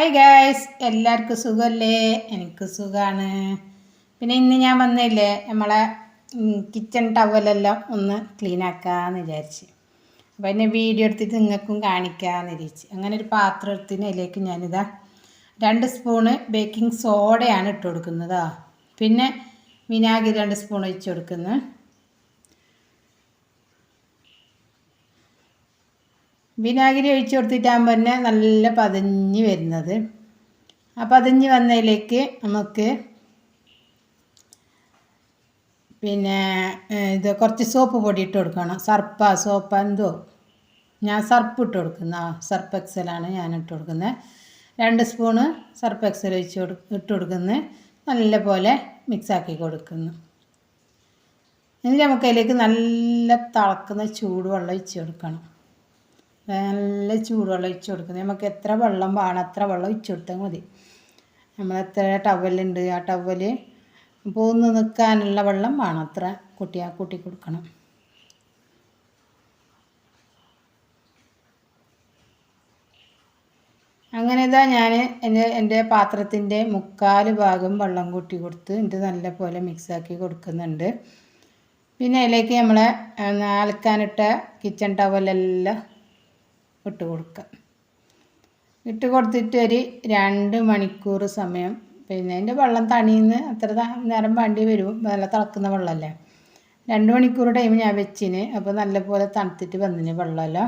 Hi guys എല്ലാവർക്കും സുഖമല്ലേ എനിക്ക് സുഖമാണ് പിന്നെ ഇന്ന് ഞാൻ വന്നില്ലേ നമ്മളെ കിച്ചൺ ടവലെല്ലാം ഒന്ന് ക്ലീൻ ആക്കാമെന്ന് വിചാരിച്ച്. അപ്പോൾ എന്നെ വീഡിയോ എടുത്തിട്ട് നിങ്ങൾക്കും കാണിക്കാമെന്ന് വിചാരിച്ച്. അങ്ങനെ ഒരു പാത്രം എടുത്തിന് അതിലേക്ക് ഞാനിതാ രണ്ട് സ്പൂണ് ബേക്കിംഗ് സോഡയാണ് ഇട്ട് കൊടുക്കുന്നത് പിന്നെ വിനാഗിരി രണ്ട് സ്പൂൺ ഒഴിച്ച് കൊടുക്കുന്നു. വിനാഗിരി ഒഴിച്ചു കൊടുത്തിട്ടാകുമ്പോൾ തന്നെ നല്ല പതഞ്ഞ് വരുന്നത്. ആ പതഞ്ഞ് വന്നതിലേക്ക് നമുക്ക് പിന്നെ ഇത് കുറച്ച് സോപ്പ് പൊടി ഇട്ട് കൊടുക്കണം. സർപ്പ സോപ്പ എന്തോ. ഞാൻ സർപ്പ് ഇട്ട് കൊടുക്കുന്ന സർപ്പ് എക്സലാണ് ഞാൻ ഇട്ട് കൊടുക്കുന്നത്. രണ്ട് സ്പൂണ് സർപ്പ് എക്സൽ ഒഴിച്ച് കൊടു ഇട്ട് കൊടുക്കുന്നത്. നല്ല പോലെ മിക്സാക്കി കൊടുക്കുന്നു. ഇനി നമുക്ക് അതിലേക്ക് നല്ല തിളക്കുന്ന ചൂടുവെള്ളം ഒഴിച്ച് കൊടുക്കണം. നല്ല ചൂടുവെള്ളം ഒഴിച്ച് കൊടുക്കുന്നത് നമുക്ക് എത്ര വെള്ളം വേണം അത്ര വെള്ളം ഒഴിച്ച് കൊടുത്താൽ മതി. നമ്മൾ എത്ര ടവലുണ്ട് ആ ടവൽ പോന്ന് നിൽക്കാനുള്ള വെള്ളം വേണം അത്ര കുട്ടിയാ കൂട്ടി കൊടുക്കണം. അങ്ങനെ ഇതാ ഞാൻ എന്റെ എന്റെ പാത്രത്തിന്റെ മുക്കാൽ ഭാഗം വെള്ളം കൂട്ടി കൊടുത്ത് ഇത് നല്ല പോലെ മിക്സാക്കി കൊടുക്കുന്നുണ്ട്. പിന്നെ അതിലേക്ക് നമ്മളെ അലക്കാനിട്ട കിച്ചൺ ടവലെല്ലാം ഇട്ട് കൊടുക്കുക. ഇട്ട് കൊടുത്തിട്ട് ഒരു രണ്ട് മണിക്കൂർ സമയം. പിന്നെ അതിന്റെ വെള്ളം തണിയുന്ന അത്ര നേരം വേണ്ടി വരും. നല്ല തിളക്കുന്ന വെള്ളമല്ലേ? രണ്ട് മണിക്കൂർ ടൈം ഞാൻ വെച്ചിന്. അപ്പോൾ നല്ലപോലെ തണുത്തിട്ട് വന്നിന് വെള്ളമല്ലോ.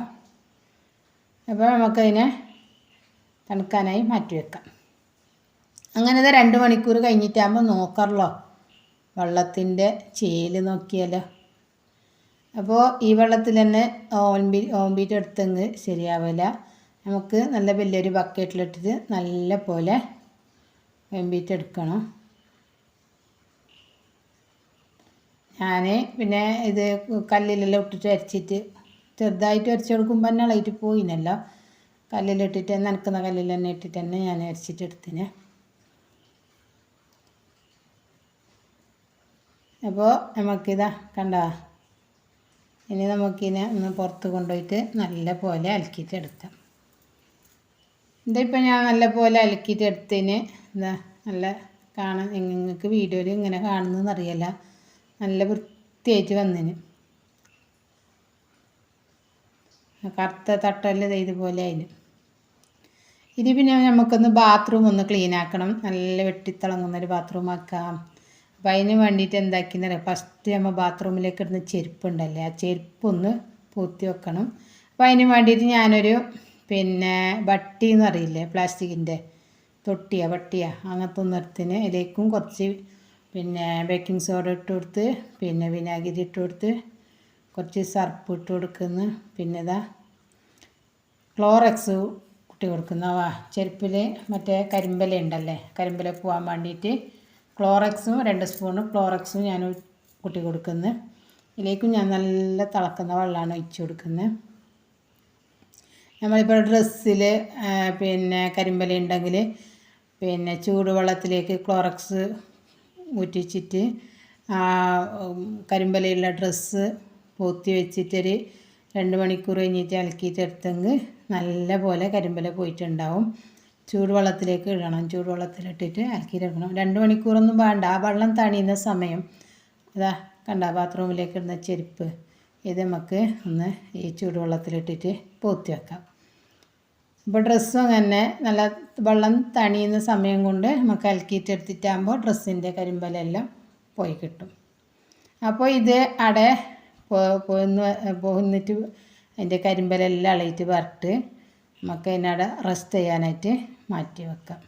അപ്പോൾ നമുക്കതിനെ തണുക്കാനായി മാറ്റി വെക്കാം. അങ്ങനെ രണ്ട് മണിക്കൂർ കഴിഞ്ഞിട്ടാകുമ്പോൾ നോക്കാറല്ലോ വെള്ളത്തിന്റെ ചേൽ നോക്കിയാലോ? അപ്പോൾ ഈ വെള്ളത്തിൽ തന്നെ ഓമ്പി ഓമ്പിയിട്ട് എടുത്തെങ്കിൽ ശരിയാവില്ല നമുക്ക് നല്ല വലിയൊരു ബക്കറ്റിലിട്ടിട്ട് നല്ല പോലെ വെമ്പിയിട്ട് എടുക്കണം. ഞാൻ പിന്നെ ഇത് കല്ലിലെല്ലാം ഇട്ടിട്ട് അരച്ചിട്ട് ചെറുതായിട്ട് അരച്ച് കൊടുക്കുമ്പോൾ തന്നെ ഇളയിട്ട് പോയിനല്ലോ. കല്ലിലിട്ടിട്ട് നനക്കുന്ന കല്ലിൽ തന്നെ ഇട്ടിട്ട് തന്നെ ഞാൻ അരച്ചിട്ട് എടുത്തിനെ. അപ്പോൾ നമുക്കിതാ കണ്ടോ? ഇനി നമുക്കിനെ ഒന്ന് പുറത്ത് കൊണ്ടുപോയിട്ട് നല്ല പോലെ അലക്കിയിട്ട് എടുക്കാം ഇതിപ്പോൾ ഞാൻ നല്ല പോലെ അലക്കിയിട്ട് എടുത്തതിന് എന്താ നല്ല കാണാൻ നിങ്ങൾക്ക് വീഡിയോയിൽ ഇങ്ങനെ കാണുന്നതെന്ന് അറിയില്ല നല്ല വൃത്തിയായിട്ട് വന്നിന്. കറുത്ത തട്ടല്ല ഇതുപോലെ അതിന് ഇനി പിന്നെ നമുക്കൊന്ന് ബാത്റൂം ഒന്ന് ക്ലീൻ ആക്കണം. നല്ല വെട്ടിത്തിളങ്ങുന്നൊരു ബാത്റൂം ആക്കാം. അപ്പം അതിന് വേണ്ടിയിട്ട് എന്താക്കിയെന്ന് പറയാം ഫസ്റ്റ് നമ്മൾ ബാത്റൂമിലേക്ക് ഇടുന്ന ചെരുപ്പുണ്ടല്ലേ? ആ ചെരുപ്പൊന്ന് പൂത്തി വെക്കണം. അപ്പോൾ അതിന് വേണ്ടിയിട്ട് ഞാനൊരു പിന്നെ വട്ടി എന്ന് അറിയില്ലേ പ്ലാസ്റ്റിക്കിന്റെ തൊട്ടിയ വട്ടിയ. അങ്ങനത്തെ ഒന്നിടത്തിന് ഇതിലേക്കും കുറച്ച് പിന്നെ ബേക്കിംഗ് സോഡ ഇട്ട് കൊടുത്ത് പിന്നെ വിനാഗിരി ഇട്ട് കൊടുത്ത് കുറച്ച് സർപ്പ് ഇട്ട് കൊടുക്കുന്നു. പിന്നെ ഇതാ ക്ലോറക്സ് കുട്ടി കൊടുക്കുന്ന. ചെരുപ്പിൽ മറ്റേ കരിമ്പല ഉണ്ടല്ലേ? കരിമ്പല പോകാൻ വേണ്ടിയിട്ട് ക്ലോറക്സും രണ്ട് സ്പൂണ് ക്ലോറക്സും ഞാൻ കുട്ടി കൊടുക്കുന്നത് ഇതിലേക്കും ഞാൻ നല്ല തിളക്കുന്ന വെള്ളമാണ് ഒഴിച്ചു കൊടുക്കുന്നത്. നമ്മളിപ്പോൾ ഡ്രസ്സിൽ പിന്നെ കരിമ്പല ഉണ്ടെങ്കിൽ പിന്നെ ചൂടുവെള്ളത്തിലേക്ക് ക്ലോറക്സ് ഊറ്റിച്ചിട്ട് കരിമ്പലയുള്ള ഡ്രസ്സ് പൂത്തി വെച്ചിട്ടൊരു രണ്ട് മണിക്കൂർ കഴിഞ്ഞിട്ട് അലക്കിയിട്ടെടുത്തെങ്കിൽ നല്ല പോലെ കരിമ്പല പോയിട്ടുണ്ടാവും. ചൂടുവെള്ളത്തിലേക്ക് ഇടണം. ചൂടുവെള്ളത്തിലിട്ടിട്ട് അലക്കിയിട്ടെടുക്കണം രണ്ട് മണിക്കൂറൊന്നും വേണ്ട. ആ വെള്ളം തണിയുന്ന സമയം ഇതാ കണ്ട? ബാത്റൂമിലേക്ക് ഇടുന്ന ചെരുപ്പ് ഇത് നമുക്ക് ഒന്ന് ഈ ചൂടുവെള്ളത്തിലിട്ടിട്ട് പോത്തി വെക്കാം. ഇപ്പോൾ ഡ്രസ്സും അങ്ങനെ നല്ല വെള്ളം തണിയുന്ന സമയം കൊണ്ട് നമുക്ക് അലക്കിയിട്ടെടുത്തിട്ടാകുമ്പോൾ ഡ്രസ്സിന്റെ കരിമ്പലെല്ലാം പോയി കിട്ടും. അപ്പോൾ ഇത് അടെ പോന്ന് പോകുന്നിട്ട് അതിന്റെ കരിമ്പലെല്ലാം അളയിട്ട് വരട്ട് നമുക്ക് അതിനവിടെ റെസ്റ്റ് ചെയ്യാനായിട്ട് മാറ്റി വെക്കാം.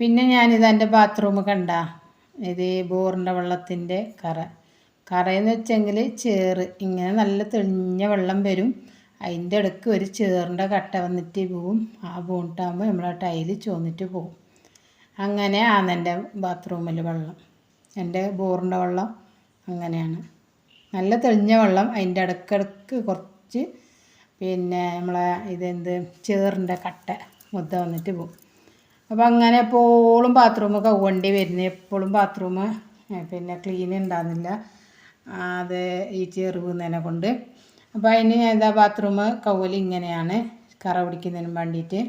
പിന്നെ ഞാനിത് എന്റെ ബാത്റൂം കണ്ട ഇത് ബോറിന്റെ വെള്ളത്തിന്റെ കറ. കറയെന്ന് വെച്ചെങ്കിൽ ചേറ് ഇങ്ങനെ നല്ല തെളിഞ്ഞ വെള്ളം വരും. അതിന്റെ ഇടയ്ക്ക് ഒരു ചേറിന്റെ കട്ട വന്നിട്ട് പോവും. ആ നമ്മൾ നമ്മളെ ടൈൽ ചോന്നിട്ട് പോവും. അങ്ങനെ ആണ് എന്റെ ബാത്റൂമിൽ വെള്ളം. എന്റെ ബോറിന്റെ വെള്ളം അങ്ങനെയാണ്. നല്ല തെളിഞ്ഞ വെള്ളം അതിന്റെ ഇടയ്ക്കിടയ്ക്ക് കുറച്ച് പിന്നെ നമ്മളെ ഇതെന്ത് ചേറിന്റെ കട്ട മുദ്ദ വന്നിട്ട് പോകും അപ്പോൾ അങ്ങനെ എപ്പോഴും ബാത്റൂം കൗവണ്ടി വരുന്നത് എപ്പോഴും ബാത്റൂം പിന്നെ ക്ലീൻ ഉണ്ടാകുന്നില്ല അത് ഈ ചേറ് പോകുന്നതിനെ കൊണ്ട്. അപ്പോൾ അതിന് ഏതാ ബാത്റൂം കവൽ ഇങ്ങനെയാണ് കറ പിടിക്കുന്നതിന് വേണ്ടിയിട്ട്.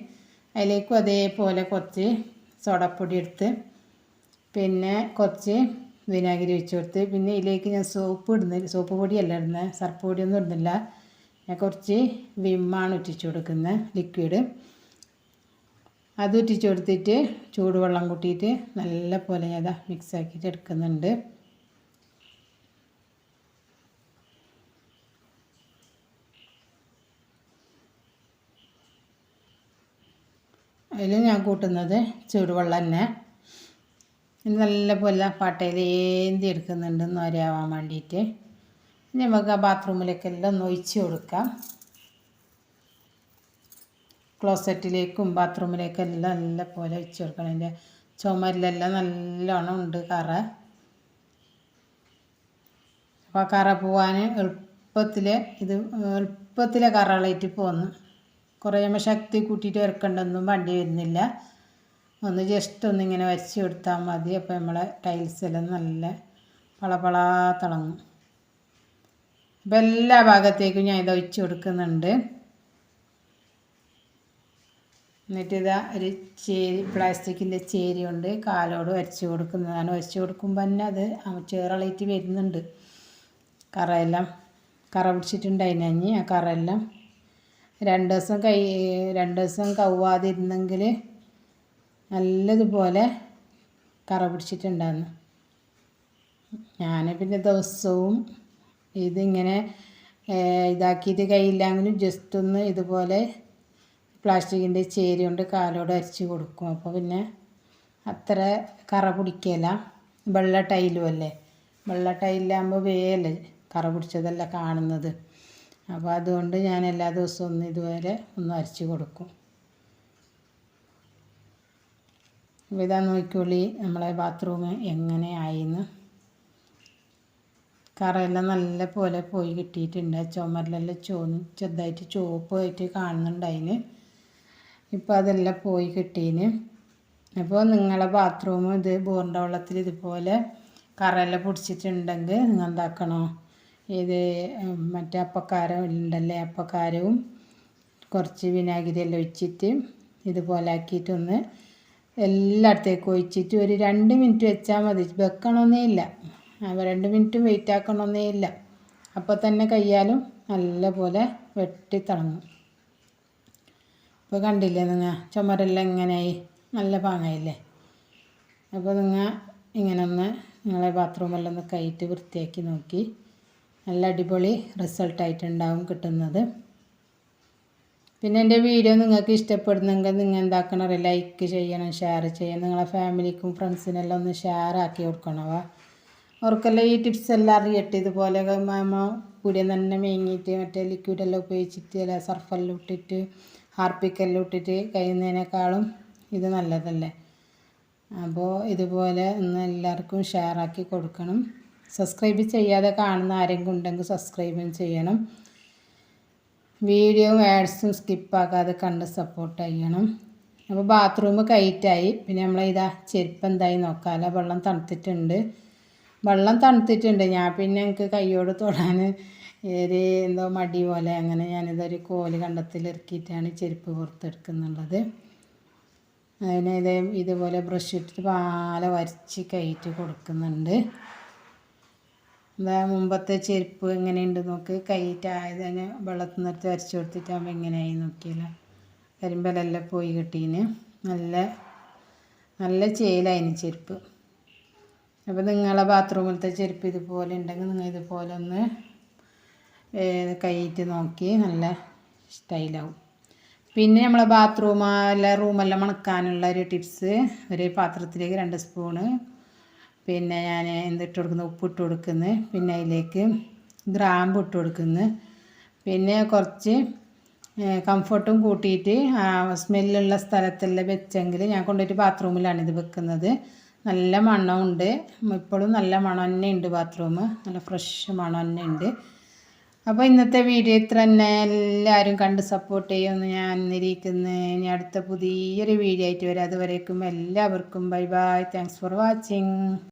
അതിലേക്കും അതേപോലെ കുറച്ച് സോഡപ്പൊടി എടുത്ത് പിന്നെ കുറച്ച് വിനാഗിരി ഒഴിച്ചു കൊടുത്ത്. പിന്നെ ഇതിലേക്ക് ഞാൻ സോപ്പ് ഇടുന്നില്ല. സോപ്പ് പൊടിയല്ല ഇടുന്നത് സർപ്പ് പൊടിയൊന്നും ഇടുന്നില്ല. ഞാൻ കുറച്ച് വിമ്മാണ് ഉറ്റിച്ച് കൊടുക്കുന്നത് ലിക്വിഡ് അത് ഉറ്റിച്ച് കൊടുത്തിട്ട് ചൂടുവെള്ളം കൂട്ടിയിട്ട് നല്ല പോലെ ഞാൻ മിക്സ് ആക്കിയിട്ട് എടുക്കുന്നുണ്ട്. അതിൽ ഞാൻ കൂട്ടുന്നത് ചൂടുവെള്ളം തന്നെ നല്ല പോലെ പാട്ടയിൽ ഏന്തി എടുക്കുന്നുണ്ട് നൊരയാവാൻ വേണ്ടിയിട്ട്. നമുക്ക് ആ ബാത്റൂമിലേക്ക് എല്ലാം ഒന്ന് ഒഴിച്ച് കൊടുക്കാം. ക്ലോസറ്റിലേക്കും ബാത്റൂമിലേക്കും എല്ലാം നല്ല പോലെ ഒഴിച്ച് കൊടുക്കണം. അതിന്റെ ചുമരിലെല്ലാം നല്ലോണം ഉണ്ട് കറ. അപ്പോൾ ആ കറ പോവാൻ എളുപ്പത്തിൽ ഇത് എളുപ്പത്തിൽ കറകളായിട്ട് പോന്നു. കുറേ ശക്തി കൂട്ടിയിട്ട് ഇറക്കേണ്ടൊന്നും വണ്ടി വരുന്നില്ല. ഒന്ന് ജസ്റ്റ് ഒന്നിങ്ങനെ വരച്ച് കൊടുത്താൽ മതി. അപ്പോൾ നമ്മളെ ടൈൽസെല്ലാം നല്ല പളപളാ തിളങ്ങും. അപ്പോൾ എല്ലാ ഭാഗത്തേക്കും ഞാൻ ഇത് ഒഴിച്ച് കൊടുക്കുന്നുണ്ട്. എന്നിട്ട് ഇതാ ഒരു ചേരി പ്ലാസ്റ്റിക്കിന്റെ ചേരി കൊണ്ട് കാലോട് വരച്ച് കൊടുക്കുന്നതാണ്. വരച്ച് കൊടുക്കുമ്പോൾ തന്നെ അത് ചേറളയിട്ട് വരുന്നുണ്ട്. കറയെല്ലാം കറ പിടിച്ചിട്ടുണ്ടായിരുന്നു ആ കറയെല്ലാം. രണ്ട് ദിവസം കൈ രണ്ട് ദിവസം കവ്വാതിരുന്നെങ്കിൽ നല്ലതുപോലെ കറ പിടിച്ചിട്ടുണ്ടായിരുന്നു. ഞാൻ പിന്നെ ദിവസവും ഇതിങ്ങനെ ഇതാക്കിയിട്ട് കയ്യില്ലെങ്കിലും ജസ്റ്റ് ഒന്ന് ഇതുപോലെ പ്ലാസ്റ്റിക്കിന്റെ ചേരി കൊണ്ട് കാലോട് അരച്ച് കൊടുക്കും. അപ്പോൾ പിന്നെ അത്ര കറ പിടിക്കില്ല വെള്ള ടൈലും അല്ലേ? വെള്ള ടൈലാകുമ്പോൾ വേല കറ പിടിച്ചതല്ല കാണുന്നത്. അപ്പോൾ അതുകൊണ്ട് ഞാൻ എല്ലാ ദിവസവും ഒന്ന് ഇതുവരെ ഒന്ന് അരച്ച് കൊടുക്കും അപ്പോൾ ഇതാ നോക്കിക്കോളി നമ്മളെ ബാത്റൂം എങ്ങനെ ആയിന്ന് കറയെല്ലാം നല്ല പോലെ പോയി കിട്ടിയിട്ടുണ്ട്. ചുമരിലെല്ലാം ചോന്ന് ചെറുതായിട്ട് ചുവപ്പായിട്ട് കാണുന്നുണ്ടായിന്. ഇപ്പോൾ അതെല്ലാം പോയി കിട്ടീന്. അപ്പോൾ നിങ്ങളെ ബാത്റൂം ഇത് ബോറിന്റെ വെള്ളത്തിൽ ഇതുപോലെ കറയെല്ലാം പിടിച്ചിട്ടുണ്ടെങ്കിൽ നിങ്ങൾ എന്താക്കണോ? ഇത് മറ്റേ അപ്പക്കാരം ഉണ്ടല്ലേ അപ്പക്കാരവും കുറച്ച് വിനാഗിരി എല്ലാം ഒഴിച്ചിട്ട് ഇതുപോലെ ആക്കിയിട്ടൊന്ന് എല്ലായിടത്തേക്കും ഒഴിച്ചിട്ട് ഒരു രണ്ട് മിനിറ്റ് വെച്ചാൽ മതി. വെക്കണമെന്നേ ഇല്ല. രണ്ട് മിനിറ്റ് വെയിറ്റ് ആക്കണമെന്നേ ഇല്ല. അപ്പോൾ തന്നെ കയ്യാലും നല്ലപോലെ വെട്ടി തിളങ്ങും. ഇപ്പോൾ കണ്ടില്ലേ നിങ്ങൾ ചുമരെല്ലാം എങ്ങനെയായി? നല്ല പാങ്ങായില്ലേ? അപ്പോൾ നിങ്ങൾ ഇങ്ങനെ ഒന്ന് നിങ്ങളെ ബാത്റൂമെല്ലാം ഒന്ന് കൈയിട്ട് വൃത്തിയാക്കി നോക്കി. നല്ല അടിപൊളി റിസൾട്ടായിട്ടുണ്ടാവും കിട്ടുന്നത്. പിന്നെ എന്റെ വീഡിയോ നിങ്ങൾക്ക് ഇഷ്ടപ്പെടുന്നെങ്കിൽ നിങ്ങൾ എന്താക്കണം ലൈക്ക് ചെയ്യണം ഷെയർ ചെയ്യണം. നിങ്ങളെ ഫാമിലിക്കും ഫ്രണ്ട്സിനെല്ലാം ഒന്ന് ഷെയർ ആക്കി കൊടുക്കണവ അവർക്കെല്ലാം ഈ ടിപ്സ് എല്ലാം അറിയട്ടെ. ഇതുപോലെ മാമ കൂടിയ തന്നെ മേങ്ങിയിട്ട് മറ്റേ ലിക്വിഡെല്ലാം ഉപയോഗിച്ചിട്ട് അല്ല? സർഫെല്ലാം ഇട്ടിട്ട് ഹാർപ്പിക്കെല്ലാം ഇട്ടിട്ട് കഴിയുന്നതിനേക്കാളും ഇത് നല്ലതല്ലേ? അപ്പോൾ ഇതുപോലെ ഒന്ന് എല്ലാവർക്കും ഷെയർ ആക്കി കൊടുക്കണം. സബ്സ്ക്രൈബ് ചെയ്യാതെ കാണുന്ന ആരെങ്കിലും ഉണ്ടെങ്കിൽ സബ്സ്ക്രൈബും ചെയ്യണം. വീഡിയോ ആഡ്സും സ്കിപ്പാക്കാതെ കണ്ട് സപ്പോർട്ട് ചെയ്യണം. അപ്പോൾ ബാത്റൂം കയറ്റായി പിന്നെ നമ്മൾ ഇതാ ചെരുപ്പ് എന്തായി നോക്കാമല്ലോ വെള്ളം തണുത്തിട്ടുണ്ട്. വെള്ളം തണുത്തിട്ടുണ്ട്. ഞാൻ പിന്നെ എനിക്ക് കയ്യോട് തൊടാൻ ഒരു എന്തോ മടി പോലെ അങ്ങനെ ഞാനിതൊരു കോൽ കണ്ടത്തിൽ ഇറക്കിയിട്ടാണ് ചെരുപ്പ് പുറത്തെടുക്കുന്നുള്ളത്. അതിന് ഇതേ ഇതുപോലെ ബ്രഷ് ഇട്ടിട്ട് പാല വരച്ച് കയറ്റി കൊടുക്കുന്നുണ്ട്. എന്താ മുമ്പത്തെ ചെരുപ്പ് എങ്ങനെയുണ്ട് നോക്ക്. കൈറ്റായത് തന്നെ വെള്ളത്തിൽ നിർത്തി വരച്ച് കൊടുത്തിട്ടാകുമ്പോൾ എങ്ങനെയായി നോക്കിയില്ല. കരിമ്പലെല്ലാം പോയി കിട്ടീന്. നല്ല നല്ല ചേലായിന് ചെരുപ്പ്. അപ്പോൾ നിങ്ങളെ ബാത്റൂമിലത്തെ ചെരുപ്പ് ഇതുപോലെ ഉണ്ടെങ്കിൽ നിങ്ങൾ ഇതുപോലെ ഒന്ന് കൈയിട്ട് നോക്കി നല്ല സ്റ്റൈലാവും പിന്നെ നമ്മളെ ബാത്റൂം അല്ല റൂമെല്ലാം മണക്കാനുള്ള ഒരു ടിപ്സ്. ഒരു പാത്രത്തിലേക്ക് രണ്ട് സ്പൂണ് പിന്നെ ഞാൻ എന്തിട്ട് കൊടുക്കുന്നു? ഉപ്പിട്ട് കൊടുക്കുന്നു. പിന്നെ അതിലേക്ക് ഗ്രാമ്പ് ഇട്ട് കൊടുക്കുന്നു. പിന്നെ കുറച്ച് കംഫർട്ടും കൂട്ടിയിട്ട് സ്മെല്ലുള്ള സ്ഥലത്തെല്ലാം വെച്ചെങ്കിൽ ഞാൻ കൊണ്ടുപോയിട്ട് ബാത്റൂമിലാണ് ഇത് വെക്കുന്നത്. നല്ല മണമുണ്ട് ഇപ്പോഴും നല്ല മണം തന്നെ ഉണ്ട് ബാത്റൂം നല്ല ഫ്രഷ് മണം തന്നെ ഉണ്ട്. അപ്പോൾ ഇന്നത്തെ വീഡിയോ ഇത്ര തന്നെ. എല്ലാവരും കണ്ട് സപ്പോർട്ട് ചെയ്യുമെന്ന് ഞാൻ അന്നിരിക്കുന്നു. ഇനി അടുത്ത പുതിയൊരു വീഡിയോ ആയിട്ട് വരാം. അതുവരേക്കും എല്ലാവർക്കും bye bye thanks for watching